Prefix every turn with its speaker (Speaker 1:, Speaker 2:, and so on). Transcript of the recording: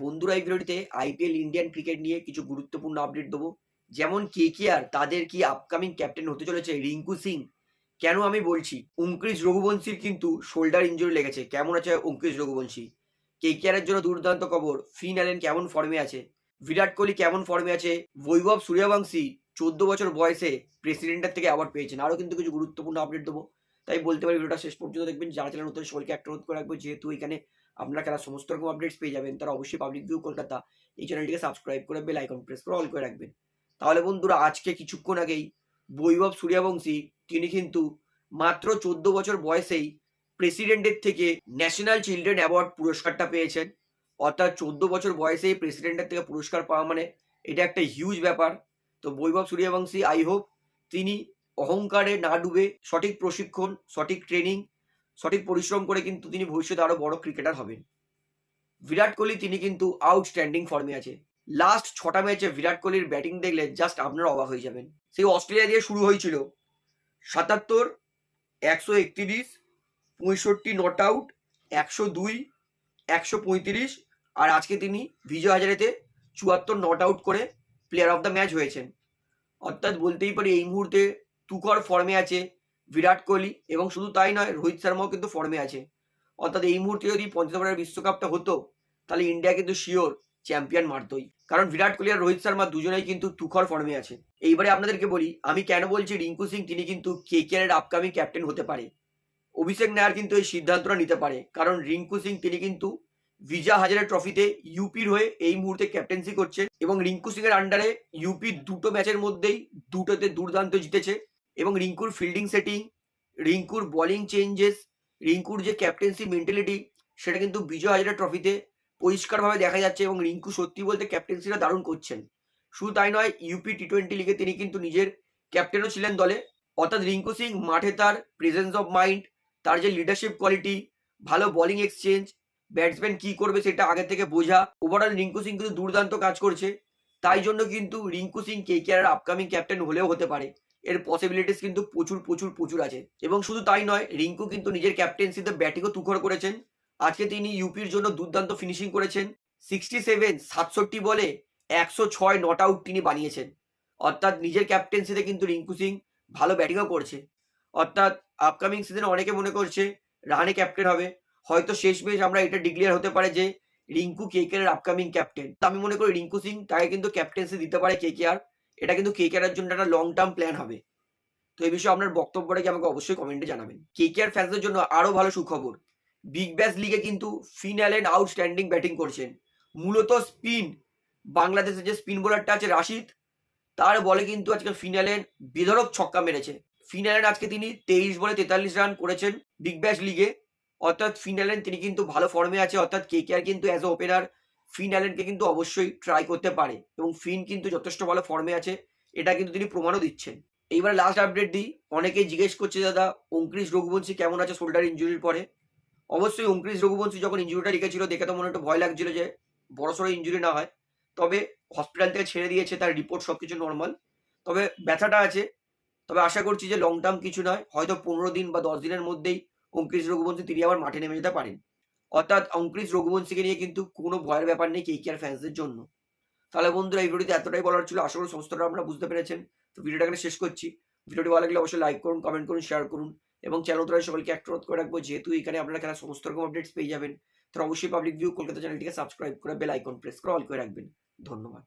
Speaker 1: বন্ধুরা এই ভিডিওটিতে আইপিএল ইন্ডিয়ান ক্রিকেট নিয়ে কিছু গুরুত্বপূর্ণ আপডেট দেবো। যেমন কেকেআর তাদের কি আপকামিং ক্যাপ্টেন হতে চলেছে রিঙ্কু সিং? কেন আমি বলছি? অঙ্কুশ রঘুবংশীর কিন্তু শোল্ডার ইঞ্জুরি লেগেছে। কেমন আছে অঙ্কুশ রঘুবংশী? কেকেআর এর জন্য দুর্দান্ত খবর? ফিন অ্যালেন কেমন ফর্মে আছে? বিরাট কোহলি কেমন ফর্মে আছে? বৈভব সূর্যবংশী চোদ্দ বছর বয়সে প্রেসিডেন্টের থেকে অ্যাওয়ার্ড পেয়েছেন। আরও কিন্তু কিছু গুরুত্বপূর্ণ আপডেট দেবো। তাই বলতে পারি, ভিডিওটা শেষ পর্যন্ত দেখবেন। যারা চ্যানেল নতুন সকলকে একটা অনুরোধ করে রাখব, যেহেতু এখানে আপনারা খেলার সমস্ত রকম আপডেটস পেয়ে যাবেন, তারা অবশ্যই পাবলিক ভিউ কলকাতা এই চ্যানেলটিকে সাবস্ক্রাইব করে বেল আইকন প্রেস করে অল করে রাখবেন। তাহলে বন্ধুরা, আজকে কিছুক্ষণ আগেই বৈভব সূর্যবংশী, তিনি কিন্তু মাত্র চোদ্দ বছর বয়সেই প্রেসিডেন্টের থেকে ন্যাশনাল চিলড্রেন অ্যাওয়ার্ড পুরস্কারটা পেয়েছেন। অর্থাৎ চোদ্দ বছর বয়সেই প্রেসিডেন্টের থেকে পুরস্কার পাওয়া মানে এটা একটা হিউজ ব্যাপার। তো বৈভব সূর্যবংশী আই হোপ তিনি অহংকারে না ডুবে সঠিক প্রশিক্ষণ, সঠিক ট্রেনিং সঠিক পরিশ্রম করে কিন্তু তিনি ভবিষ্যতে আরও বড় ক্রিকেটার হবেন। বিরাট কোহলি, তিনি কিন্তু আউটস্ট্যান্ডিং ফর্মে আছে। লাস্ট ছটা ম্যাচে বিরাট কোহলির ব্যাটিং দেখলে জাস্ট আপনারা অবাক হয়ে যাবেন। সেই অস্ট্রেলিয়া দিয়ে শুরু হয়েছিল। সাতাত্তর, একশো একত্রিশ, পঁয়ষট্টি নট আউট একশো দুই, একশো পঁয়ত্রিশ, আর আজকে তিনি বিজয় হাজারেতে চুয়াত্তর নট আউট করে প্লেয়ার অফ দ্য ম্যাচ হয়েছেন। অর্থাৎ বলতেই পারি এই মুহূর্তে তুখর ফর্মে আছে বিরাট কোহলি এবং শুধু তাই নয়, রোহিত শর্মাও কিন্তু ফর্মে আছে। অর্থাৎ এই মুহূর্তে যদি পঞ্চম বিশ্বকাপটা হতো, তাহলে ইন্ডিয়া কিন্তু শিওর চ্যাম্পিয়ন মারতই। কারণ বিরাট কোহলি আর রোহিত শর্মা দুজনেই কিন্তু তুখর ফর্মে আছে। এইবারে আপনাদেরকে বলি, আমি কেন বলছি রিঙ্কু সিং তিনি কিন্তু কে এর আপকামিং ক্যাপ্টেন হতে পারে। অভিষেক নায়ার কিন্তু এই সিদ্ধান্তটা নিতে পারে। কারণ রিঙ্কু সিং তিনি কিন্তু ভিজা হাজারে ট্রফিতে ইউপির হয়ে এই মুহূর্তে ক্যাপ্টেন্সি করছে এবং রিঙ্কু সিং এর আন্ডারে ইউপি দুটো ম্যাচের মধ্যেই দুটোতে দুর্দান্ত জিতেছে। এবং রিঙ্কুর ফিল্ডিং সেটিং রিঙ্কুর বোলিং চেঞ্জেস রিঙ্কুর যে ক্যাপ্টেন্সি মেন্টালিটি সেটা কিন্তু বিজয় হাজারে ট্রফিতে পরিষ্কারভাবে দেখা যাচ্ছে এবং রিঙ্কু সত্যি বলতে ক্যাপ্টেন্সিটা দারুণ করছেন। শুধু তাই নয় ইউপি টি টোয়েন্টি লিগে তিনি কিন্তু নিজের ক্যাপ্টেনও ছিলেন দলে। অর্থাৎ রিঙ্কু সিং মাঠে তার প্রেজেন্স অফ মাইন্ড তার যে লিডারশিপ কোয়ালিটি ভালো বোলিং এক্সচেঞ্জ ব্যাটসম্যান কি করবে সেটা আগে থেকে বোঝা। ওভারঅল রিঙ্কু সিং কিন্তু দুর্দান্ত কাজ করছে। তাই জন্য কিন্তু Rinku Singh K K R upcoming captain হলেও হতে পারে। এর পসিবিলিটিস কিন্তু প্রচুর প্রচুর প্রচুর আছে। এবং শুধু তাই নয়, রিঙ্কু কিন্তু নিজের ক্যাপ্টেন্সিতে ব্যাটিংও তুখর করেছেন। আজকে তিনি ইউপির জন্য দুর্দান্ত ফিনিশিং করেছেন। সিক্সটি সেভেন সাতষট্টি বলে একশো ছয় নট আউট তিনি বানিয়েছেন। অর্থাৎ নিজের ক্যাপ্টেন্সিতে কিন্তু রিঙ্কু সিং ভালো ব্যাটিংও করছে। অর্থাৎ আপকামিং সিজনে অনেকে মনে করছে, রাহানে ক্যাপ্টেন হবে। হয়তো শেষ আমরা এটা ডিক্লেয়ার হতে পারে যে রিঙ্কু কেকের আপকামিং ক্যাপ্টেন আমি মনে করি রিঙ্কু সিং তাকে কিন্তু ক্যাপ্টেন্সি দিতে পারে কেকেআর এটা কিন্তু কেকেআর জন্য একটা লং টার্ম প্ল্যান হবে। তো এই বিষয়ে আপনার বক্তব্যটা কি আমাকে অবশ্যই কমেন্টে জানাবেন। কেকেআর ফ্যান্সদের জন্য আরও ভালো সুখবর। বিগ ব্যাশ লিগে কিন্তু ফিন অ্যালেন আউটস্ট্যান্ডিং ব্যাটিং করছেন। মূলত স্পিন বাংলাদেশের যে স্পিন বোলারটা আছে রাশিদ, তার বলে কিন্তু আজকে ফিনালেন বেধরক ছক্কা মেরেছে। ফিনালেন আজকে তিনি তেইশ বলে তেতাল্লিশ রান করেছেন বিগ ব্যাশ লিগে অর্থাৎ ফিনালেন তিনি কিন্তু ভালো ফর্মে আছে। অর্থাৎ কে কে আর কিন্তু অ্যাজ এ ওপেনার ফিন অ্যালেনকে কিন্তু অবশ্যই ট্রাই করতে পারে এবং ফিন কিন্তু যথেষ্ট ভালো ফর্মে আছে, এটা কিন্তু তিনি প্রমাণও দিচ্ছেন। এইবার লাস্ট আপডেট দিই, অনেকেই জিজ্ঞেস করছে, দাদা অঙ্কুশ রঘুবংশী কেমন আছে শোল্ডার ইঞ্জুরির পরে? অবশ্যই অঙ্কুশ রঘুবংশী যখন ইঞ্জুরিটা রেখেছিল, দেখে তো মনে একটু ভয় লাগছিল যে বড়সড় ইঞ্জুরি না হয়। তবে হসপিটাল থেকে ছেড়ে দিয়েছে, তার রিপোর্ট সব কিছু নর্মাল তবে ব্যথাটা আছে, তবে আশা করছি যে লং টার্ম কিছু নয়, হয়তো পনেরো দিন বা দশ দিনের মধ্যেই অঙ্কুশ রঘুবংশী তিনি আবার মাঠে নেমে যেতে পারেন। অর্থাৎ অঙ্কুশ রঘুবংশীকে নিয়ে কিন্তু কোনো ভয়ের ব্যাপার নেই কে আর ফ্যান্সদের জন্য। তাহলে বন্ধুরা, এই ভিডিওতে এতটাই বলার ছিল। আশা করি সমস্তটা আপনারা বুঝতে পেরেছেন। তো ভিডিওটা এখানে শেষ করছি। ভিডিওটি ভালো লাগলে অবশ্যই লাইক করুন কমেন্ট করুন শেয়ার করুন এবং চ্যানেল তোরা সকলকে অনুরোধ করে রাখব, যেহেতু এখানে আপনারা খেলা সমস্ত রকম আপডেটস পেয়ে যাবেন তো অবশ্যই পাবলিক ভিউ কলকাতা চ্যানেলটিকে সাবস্ক্রাইব করে বেল আইকন প্রেস করে অল করে রাখবেন। ধন্যবাদ।